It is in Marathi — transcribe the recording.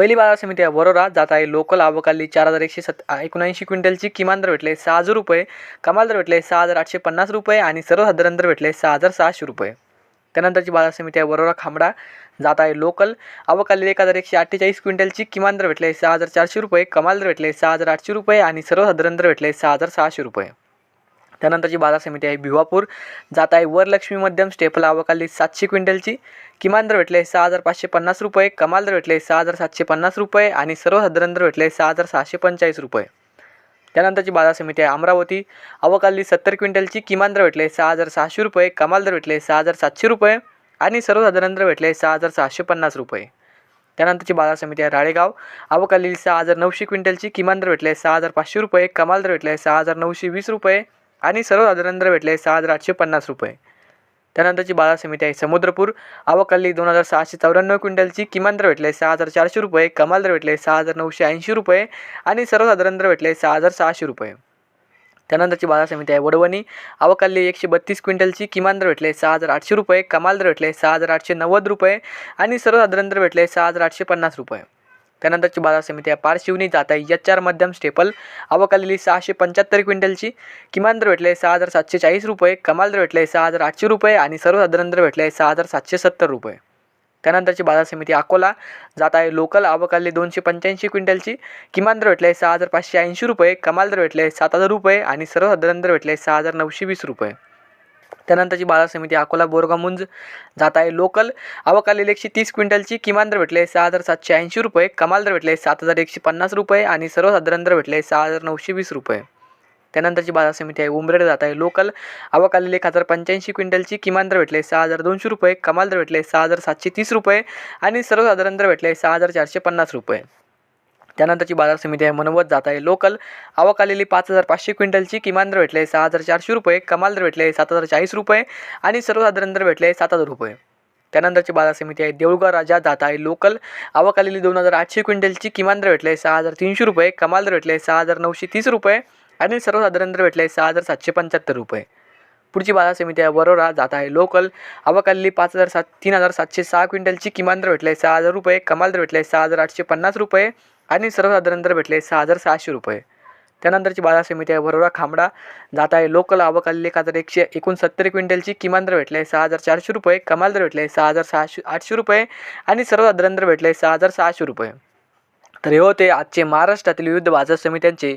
पहिली बाजार समिती आहे वरोरा जात आहे. लोकल आवकाली चार हजार एकशे सत एकोणऐंशी क्विंटलची किमान दर भेटले सहा हजार रुपये कमाल दर भेटले सहा हजार आठशे पन्नास रुपये आणि सर्वसाधारण दर भेटले सहा हजार सहाशे रुपये. त्यानंतरची बाजार समिती आहे वरोरा खांबडा जात आहे लोकल आवकाली एक हजार एकशे अठ्ठेचाळीस क्विंटलची किमान दर भेटले सहा हजार चारशे रुपये कमाल दर भेटले सहा हजार आठशे रुपये आणि सर्वसाधारण दर भेटले सहा हजार सहाशे रुपये. त्यानंतरची बाजार समिती आहे भिवापूर. जात आहे वरलक्ष्मी मध्यम स्टेपल आवकाली सातशे क्विंटलची. किमान दर भेटले सहा हजार पाचशे पन्नास रुपये कमाल दर भेटले सहा हजार सातशे पन्नास रुपये आणि सर्वसाधारण दर भेटले सहा हजार सहाशे पंचेचाळीस रुपये. त्यानंतरची बाजार समिती आहे अमरावती. अवकाली सत्तर क्विंटलची किमान दर भेटले सहा हजार सहाशे रुपये कमाल दर भेटले सहा हजार सातशे रुपये आणि सर्वसाधारण दर भेटले सहा हजार सहाशे पन्नास रुपये. त्यानंतरची बाजार समिती आहे राळेगाव. अवकाली सहा हजार नऊशे क्विंटलची किमान दर भेटले सहा हजार पाचशे रुपये कमाल दर भेटले सहा हजार नऊशे वीस रुपये आणि सर्वसाधारणतर भेटले सहा हजार आठशे पन्नास रुपये. त्यानंतरची बाजार समिती आहे समुद्रपूर. आवकल्ली दोन हजार सहाशे चौऱ्याण्णव क्विंटलची किमान दर भेटले सहा हजार चारशे रुपये कमाल दर भेटले सहा हजार नऊशे ऐंशी रुपये आणि सर्वसाधारण दर भेटले सहा हजार सहाशे रुपये. त्यानंतरची बाजार समिती आहे वडवणी. आवकाली एकशे बत्तीस क्विंटलची किमान दर भेटले सहा हजार आठशे रुपये कमाल दर भेटले सहा हजार आठशे नव्वद रुपये आणि सर्वसाधारण दर भेटले सहा हजार आठशे पन्नास रुपये. त्यानंतरची बाजार समिती आहे पारशिवनी जात आहे. एच आर मध्यम स्टेपल आवकालेली सहाशे पंच्याहत्तर क्विंटलची. किमान दर भेटले सहा हजार सातशे चाळीस रुपये. कमाल दर भेटले सहा हजार आठशे रुपये आणि सर्वसाधारण दर भेटले सहा हजार सातशे सत्तर रुपये. त्यानंतरची बाजार समिती अकोला जात आहे. लोकल आवकाली दोनशे पंच्याऐंशी क्विंटलची. किमान दर भेटले सहा हजार पाचशे ऐंशी रुपये. कमाल दर भेटले सात हजार रुपये आणि सर्वसाधारण दर भेटले सहा हजार नऊशे वीस रुपये. त्यानंतरची बाजार समिती अकोला बोरगामुंज जात आहे. लोकल आवकालेली एकशे तीस क्विंटलची किमान दर भेटले सहा हजार सातशे ऐंशी रुपये. कमाल दर भेटले सात हजार एकशे पन्नास रुपये आणि सर्वसाधारण दर भेटले सहा हजार नऊशे वीस रुपये. त्यानंतरची बाजार समिती आहे. उमरेड जात आहे. लोकल आवकालेली एक हजार पंच्याऐंशी क्विंटलची किमान दर भेटले सहा हजार दोनशे रुपये. कमाल दर भेटले सहा हजार सातशे तीस रुपये आणि सर्वसाधारण दर भेटले सहा हजार चारशे पन्नास रुपये. त्यानंतरची बाजार समिती आहे. मनवत जात आहे. लोकल आवकालेली पाच हजार पाचशे क्विंटलची किमान दर भेटले सहा हजार चारशे रुपये. कमाल दर भेटले सात हजार चाळीस रुपये. आणि सर्वसाधारण दर भेटले सात हजार रुपये. त्यानंतरची बाजार समिती आहे. देऊळगाव राजा जात आहे. लोकल आवकालेली दोन हजार आठशे क्विंटलची किमान दर भेटले सहा हजार तीनशे रुपये. कमाल दर भेटले सहा हजार नऊशे तीस रुपये. आणि सर्वसाधारण दर भेटले सहा हजार सातशे पंच्याहत्तर रुपये. पुढची बाजार समिती आहे वरोरा जात आहे. लोकल आवकालेली पाच हजार सात तीन हजार सातशे सहा क्विंटलची किमान दर भेटले सहा हजार रुपये कमाल दर भेटले सहा हजार आठशे पन्नास रुपये आणि सर्वसाधारण दर भेटले सहा हजार सहाशे रुपये. त्यानंतरची बाजार समिती आहे वरोरा खांबडा जात आहे. लोकल आवकालेली एक हजार एकशे एकोणसत्तर क्विंटलची किमान दर भेटले सहा हजार चारशे रुपये कमाल दर भेटले सहा हजार सहाशे आठशे रुपये आणि सर्वसाधारण दर भेटले सहा हजार सहाशे रुपये. तर हे होते आजचे महाराष्ट्रातील विविध बाजार समित्यांचे